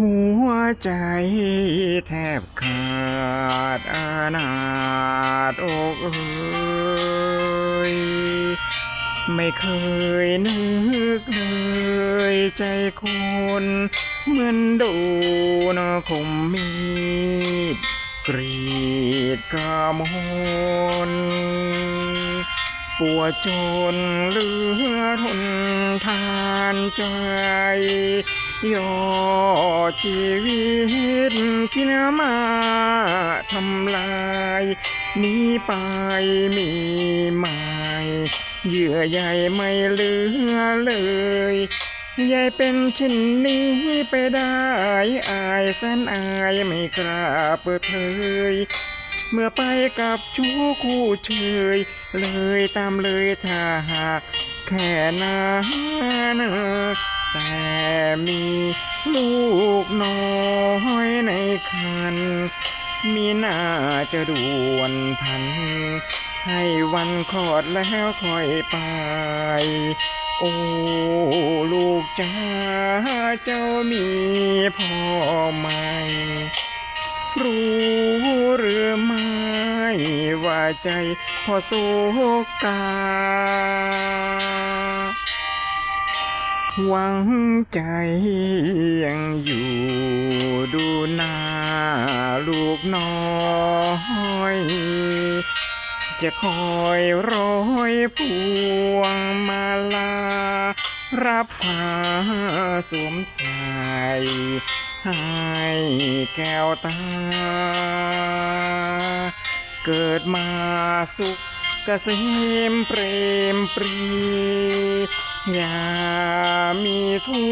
หัวใจแทบขาดอานาถอกเอ่ยไม่เคยนึกเลยใจคนเหมือนโดนคมมีดกรีดกระมนปวดจนเหลือทนทานใจ ย่อชีวิตที่นมาทำลายหนี้ไปมีไหมเหยื่อใยไม่เหลือเลยยายเป็นเช่นนี้ไปได้อายแสนอายไม่กล้าเปิดเผยเมื่อไปกับชู้คู่เชยเลยตามเลยถ้าหาก แค่นั้นแต่มีลูกน้อยในคัน มีน่าจะด่วนพัน ให้วันคลอดแล้วค่อยไป โอ้ ลูกจ้าเจ้ามีพ่อไหมรู้หรือไม่ ว่าใจพอสุกา หวังใจยังอยู่ดูหน้าลูกน้อยจะคอยร้อยพวงมาลา รับผ้าสวมใส่ให้แก้วตา เกิดมาสุขเกษมเปรมปรี อย่ามีทุ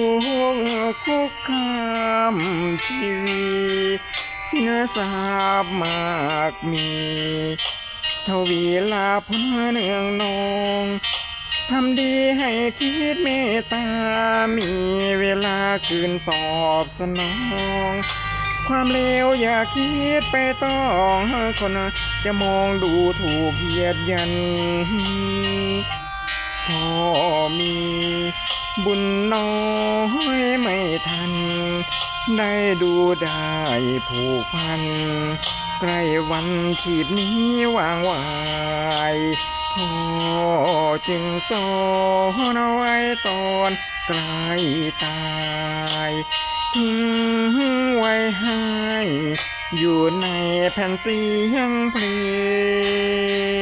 กข์คุกคามชีวิตเสียสาบมากมีทวีลาพเนืองนองทำดีให้คิดเมตตา มีเวลาคืนตอบสนอง ความเลวอย่าคิดไปต้องคนจะมองดูถูกเหยียดยันพ่อมีบุญน้อยไม่ทัน ได้ดูได้ผูกพัน ใกล้วันชีพนี้วางวายพ่อจึงสอนเอาไว้ตอนใกล้ตายทิ้ง อยู่ในแผ่นเสียงเพลง